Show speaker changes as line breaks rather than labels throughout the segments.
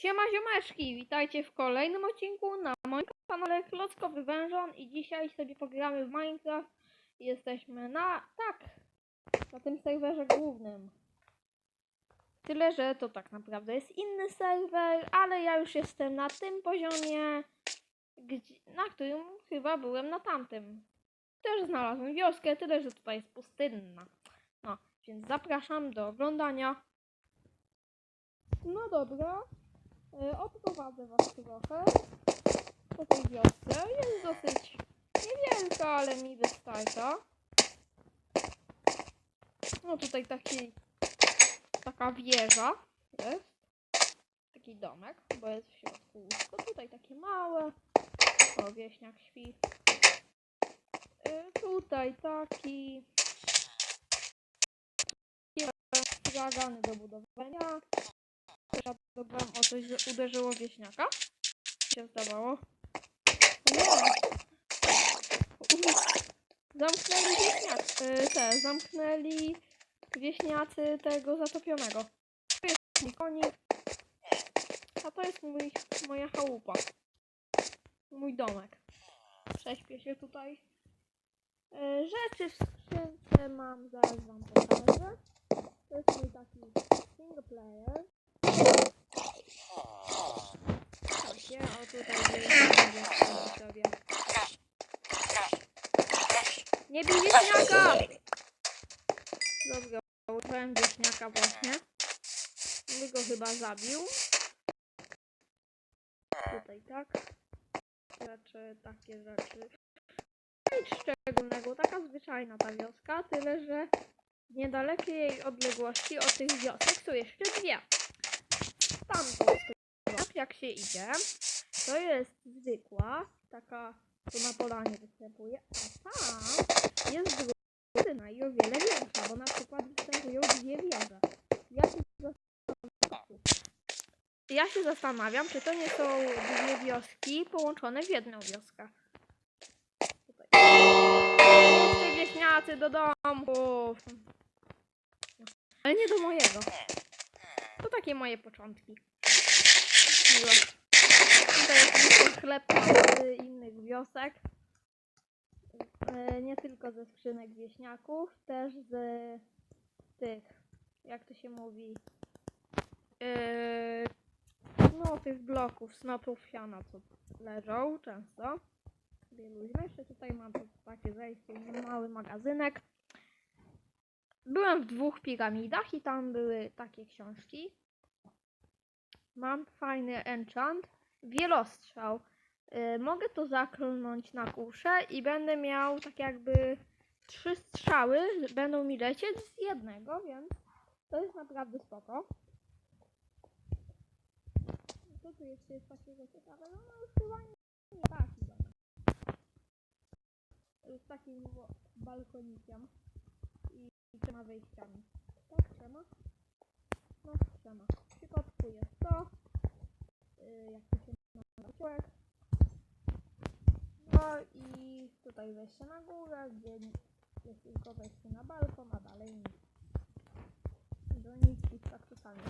Siema ziomeczki, witajcie w kolejnym odcinku na moim kanale Klockowy Wężon i dzisiaj sobie pogramy w Minecraft. Jesteśmy na, tak, na tym serwerze głównym. Tyle, że to tak naprawdę jest inny serwer, ale ja już jestem na tym poziomie, gdzie, na którym chyba byłem na tamtym. Też znalazłem wioskę, tyle, że tutaj jest pustynna. No, więc zapraszam do oglądania. No dobra, odprowadzę was trochę po tej wiosce. Jest dosyć niewielka, ale mi wystarcza. No tutaj taki, taka wieża jest. Taki domek, bo jest w środku łóżko. Tutaj takie małe. O, wieśniak śpi. Y, tutaj taki stragany do budowania. Teraz dobrałem o coś, że uderzyło wieśniaka. się zdawało. O nie! Zamknęli wieśniak. y, Te, zamknęli wieśniacy tego zatopionego. To jest mój konik. A to jest mój, moja chałupa. Mój domek. Prześpię się tutaj. Y, Rzeczy w skrzynce mam, zaraz wam pokażę. To jest mój taki single player. Takie, o tutaj wyjdziemy sobie. Nie bij wieśniaka! Dobra, użyłem wieśniaka właśnie. By go chyba zabił. Tutaj tak. Rzeczy, takie rzeczy. Nic szczególnego, taka zwyczajna ta wioska, tyle że w niedalekiej odległości od tych wiosek są jeszcze dwie. Tamtą stronę, jak się idzie, to jest zwykła, taka, co na polanie występuje, a tam jest druga i o wiele większa, bo na przykład występują dwie wieże. Ja się zastanawiam, ja się zastanawiam, czy to nie są dwie wioski połączone w jedną wioskę. Tutaj. Wieśniacy do domków. Ale nie do mojego. To takie moje początki. Miło. Tutaj jest chleb z innych wiosek. E, Nie tylko ze skrzynek wieśniaków, też z tych, jak to się mówi, e, no tych bloków, snopów siana, co leżą często. Sobie. Jeszcze tutaj mam takie zejście, mały magazynek. Byłem w dwóch piramidach i tam były takie książki. Mam fajny enchant. Wielostrzał. Y, mogę to zaklnąć na kuszę i będę miał tak jakby trzy strzały. Będą mi lecieć z jednego, więc to jest naprawdę spoko. Co tu jeszcze jest takiego ciekawego? No już chyba nie, taki dom. Z takim balkonikiem i trzema wejściami. Tak, trzema? No, trzema. W przypadku jest to, yy, jak to się nazywa. No i tutaj wejście na górę, gdzie jest tylko wejście na balkon, a dalej nic. Doniczki z kaktusami.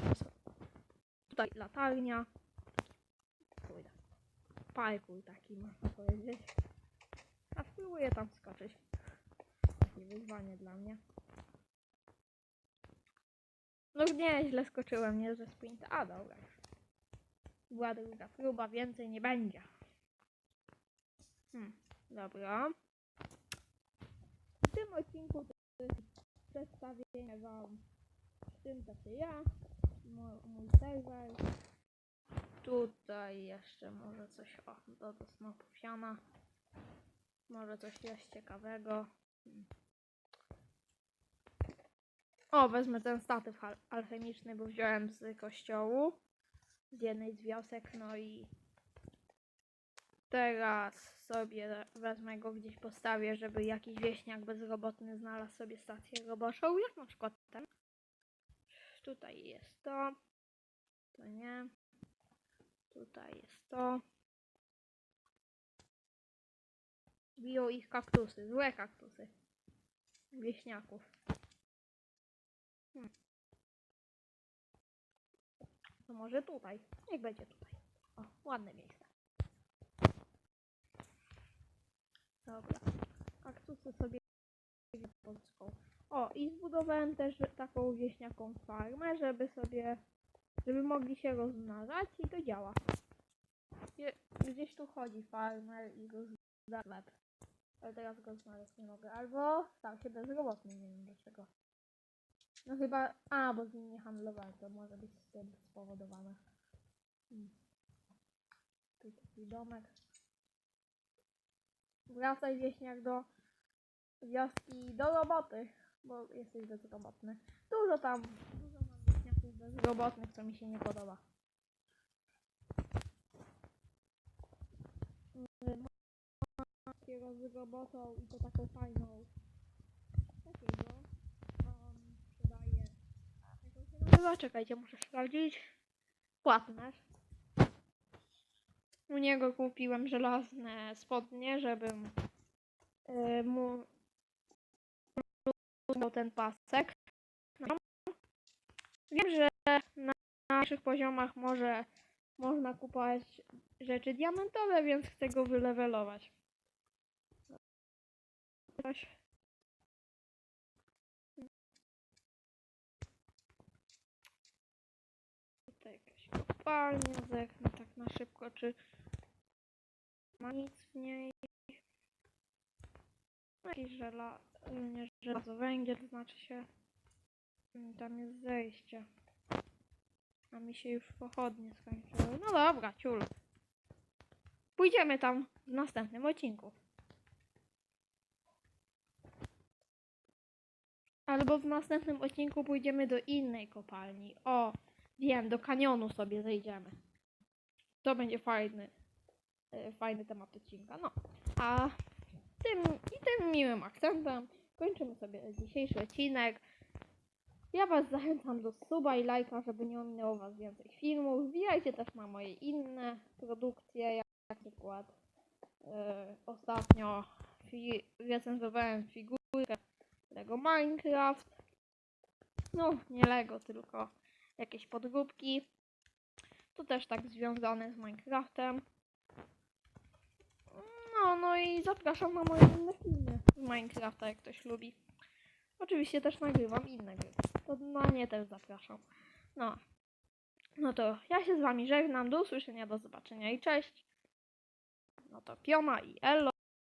Tutaj latarnia. Parkour taki można powiedzieć. A spróbuję tam skoczyć. Takie wyzwanie dla mnie. No nie, źle skoczyłem, nie ze sprinta. A dobra. Była druga próba, więcej nie będzie. Hmm, dobra. W tym odcinku przedstawienie wam to się ja, mo- mój serwer. Tutaj jeszcze może coś, o, do, do snopu siana. Może coś jest ciekawego. O, wezmę ten statyw al- alchemiczny, bo wziąłem z kościołu. Z jednej z wiosek, no i teraz sobie wezmę go gdzieś postawię, żeby jakiś wieśniak bezrobotny znalazł sobie stację roboczą, jak na przykład ten. Tutaj jest to. To nie. Tutaj jest to. Biją ich kaktusy, złe kaktusy. Wieśniaków. Hmm. To może tutaj. Niech będzie tutaj. O, ładne miejsce. Dobra. Kaktusy sobie polską. O, i zbudowałem też taką wieśniaką farmę, żeby sobie, żeby mogli się rozmnażać i to działa. Gdzie, gdzieś tu chodzi farmer i rozda chleb. Ale teraz go znaleźć nie mogę. Albo stał się bezrobotny, nie wiem dlaczego. No chyba, a, bo z nim nie handlowałem, to może być z tym spowodowane. Hmm. Tu taki domek. Wracaj wieśniak do wioski, do roboty, bo jesteś bezrobotny. Dużo tam, bezrobotnych, co mi się nie podoba. Takiego z robotą i to taką fajną. Takiego. On się nazywa? Czekajcie, muszę sprawdzić. Płatnerz. U niego kupiłem żelazne spodnie, żebym y, mu ten pasek. No. Wiem, że na naszych poziomach może można kupować rzeczy diamentowe, więc chcę go wylewelować. Coś. Tutaj jakaś kopalnia, zerknę tak na szybko, czy ma nic w niej. Jakiś żela, nie żelazo, węgiel znaczy się. Tam jest zejście. A mi się już pochodnie skończyły. No dobra, ciul. Pójdziemy tam w następnym odcinku. Albo w następnym odcinku pójdziemy do innej kopalni. O, wiem, do kanionu sobie zejdziemy. To będzie fajny, e, fajny temat odcinka. No, a tym i tym miłym akcentem kończymy sobie dzisiejszy odcinek. Ja Was zachęcam do suba i lajka, żeby nie ominęło Was więcej filmów. Wbijajcie też na moje inne produkcje, jak na przykład e, ostatnio fi- recenzowałem figurkę Lego Minecraft. No, nie Lego, tylko jakieś podróbki. To też tak związane z Minecraftem. No, no i zapraszam na moje inne filmy z Minecrafta, jak ktoś lubi. Oczywiście też nagrywam inne gry. To na nie też zapraszam. No. No to ja się z wami żegnam. Do usłyszenia, do zobaczenia i cześć. No to Piona i Elo.